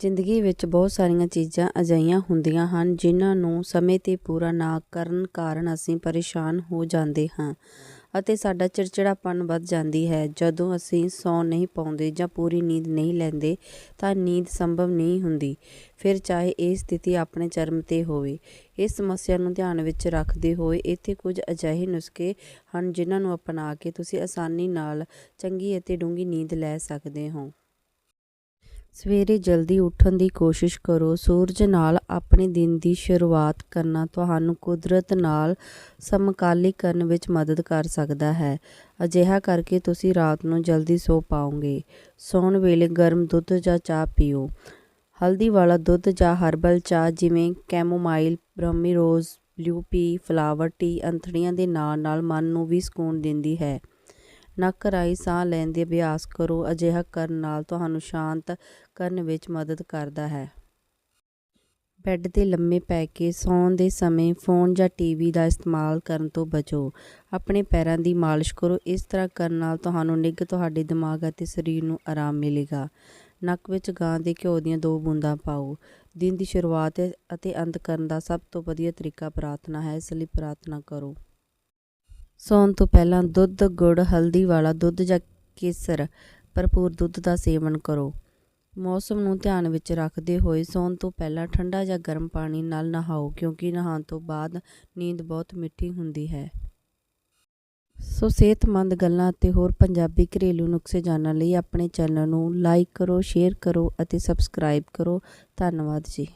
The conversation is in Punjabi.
ਜ਼ਿੰਦਗੀ ਵਿੱਚ ਬਹੁਤ ਸਾਰੀਆਂ ਚੀਜ਼ਾਂ ਅਜਿਹੀਆਂ ਹੁੰਦੀਆਂ ਹਨ, ਜਿਨ੍ਹਾਂ ਨੂੰ ਸਮੇਂ 'ਤੇ ਪੂਰਾ ਨਾ ਕਰਨ ਕਾਰਨ ਅਸੀਂ ਪਰੇਸ਼ਾਨ ਹੋ ਜਾਂਦੇ ਹਾਂ ਅਤੇ ਸਾਡਾ ਚਿੜਚਿੜਾਪਨ ਵੱਧ ਜਾਂਦੀ ਹੈ। ਜਦੋਂ ਅਸੀਂ ਸੌਂ ਨਹੀਂ ਪਾਉਂਦੇ ਜਾਂ ਪੂਰੀ ਨੀਂਦ ਨਹੀਂ ਲੈਂਦੇ, ਤਾਂ ਨੀਂਦ ਸੰਭਵ ਨਹੀਂ ਹੁੰਦੀ। ਫਿਰ ਚਾਹੇ ਇਹ ਸਥਿਤੀ ਆਪਣੇ ਚਰਮ 'ਤੇ ਹੋਵੇ, ਇਸ ਸਮੱਸਿਆ ਨੂੰ ਧਿਆਨ ਵਿੱਚ ਰੱਖਦੇ ਹੋਏ ਇੱਥੇ ਕੁਝ ਅਜਿਹੇ ਨੁਸਖੇ ਹਨ, ਜਿਨ੍ਹਾਂ ਨੂੰ ਅਪਣਾ ਕੇ ਤੁਸੀਂ ਆਸਾਨੀ ਨਾਲ ਚੰਗੀ ਅਤੇ ਡੂੰਘੀ ਨੀਂਦ ਲੈ ਸਕਦੇ ਹੋ। ਸਵੇਰੇ ਜਲਦੀ ਉੱਠਣ ਦੀ ਕੋਸ਼ਿਸ਼ ਕਰੋ। ਸੂਰਜ ਨਾਲ ਆਪਣੇ ਦਿਨ ਦੀ ਸ਼ੁਰੂਆਤ ਕਰਨਾ ਤੁਹਾਨੂੰ ਕੁਦਰਤ ਨਾਲ ਸਮਕਾਲੀ ਕਰਨ ਵਿੱਚ ਮਦਦ ਕਰ ਸਕਦਾ ਹੈ। ਅਜਿਹਾ ਕਰਕੇ ਤੁਸੀਂ ਰਾਤ ਨੂੰ ਜਲਦੀ ਸੌ ਪਾਓਗੇ। ਸੌਣ ਵੇਲੇ ਗਰਮ ਦੁੱਧ ਜਾਂ ਚਾਹ ਪੀਓ। ਹਲਦੀ ਵਾਲਾ ਦੁੱਧ ਜਾਂ ਹਰਬਲ ਚਾਹ ਜਿਵੇਂ chamomile, Brahmi rose, blue pea, flower tea, ਅੰਥੜੀਆਂ ਦੇ ਨਾਲ ਨਾਲ ਮਨ ਨੂੰ ਵੀ ਸਕੂਨ ਦਿੰਦੀ ਹੈ। ਨੱਕ ਰਾਹੀਂ ਸਾਹ ਲੈਣ ਦੇ ਅਭਿਆਸ ਕਰੋ, ਅਜਿਹਾ ਕਰਨ ਨਾਲ ਤੁਹਾਨੂੰ ਸ਼ਾਂਤ ਕਰਨ ਵਿੱਚ ਮਦਦ ਕਰਦਾ ਹੈ। ਬੈੱਡ 'ਤੇ ਲੰਮੇ ਪੈ ਕੇ ਸੌਣ ਦੇ ਸਮੇਂ ਫੋਨ ਜਾਂ ਟੀਵੀ ਦਾ ਇਸਤੇਮਾਲ ਕਰਨ ਤੋਂ ਬਚੋ। ਆਪਣੇ ਪੈਰਾਂ ਦੀ ਮਾਲਿਸ਼ ਕਰੋ। ਇਸ ਤਰ੍ਹਾਂ ਕਰਨ ਨਾਲ ਤੁਹਾਨੂੰ ਨਿੱਘ ਤੁਹਾਡੇ ਦਿਮਾਗ ਅਤੇ ਸਰੀਰ ਨੂੰ ਆਰਾਮ ਮਿਲੇਗਾ। ਨੱਕ ਵਿੱਚ ਗਾਂ ਦੇ ਘਿਓ ਦੀਆਂ ਦੋ ਬੂੰਦਾਂ ਪਾਓ। ਦਿਨ ਦੀ ਸ਼ੁਰੂਆਤ ਅਤੇ ਅੰਤ ਕਰਨ ਦਾ ਸਭ ਤੋਂ ਵਧੀਆ ਤਰੀਕਾ ਪ੍ਰਾਰਥਨਾ ਹੈ। ਇਸ ਲਈ ਪ੍ਰਾਰਥਨਾ ਕਰੋ। ਸੌਣ ਤੋਂ ਪਹਿਲਾਂ ਦੁੱਧ, ਗੁੜ, ਹਲਦੀ ਵਾਲਾ ਦੁੱਧ ਜਾਂ ਕੇਸਰ, ਭਰਪੂਰ ਦੁੱਧ ਦਾ ਸੇਵਨ ਕਰੋ। ਮੌਸਮ ਨੂੰ ਧਿਆਨ ਵਿੱਚ ਰੱਖਦੇ ਹੋਏ ਸੌਣ ਤੋਂ ਪਹਿਲਾਂ ਠੰਡਾ ਜਾਂ ਗਰਮ ਪਾਣੀ ਨਾਲ ਨਹਾਓ, ਕਿਉਂਕਿ ਨਹਾਉਣ ਤੋਂ ਬਾਅਦ ਨੀਂਦ ਬਹੁਤ ਮਿੱਠੀ ਹੁੰਦੀ ਹੈ। ਸੋ ਸਿਹਤਮੰਦ ਗੱਲਾਂ ਅਤੇ ਹੋਰ ਪੰਜਾਬੀ ਘਰੇਲੂ ਨੁਸਖੇ ਜਾਣਨ ਲਈ ਆਪਣੇ ਚੈਨਲ ਨੂੰ ਲਾਈਕ ਕਰੋ ਸ਼ੇਅਰ ਕਰੋ ਅਤੇ ਸਬਸਕ੍ਰਾਈਬ ਕਰੋ। ਧੰਨਵਾਦ ਜੀ।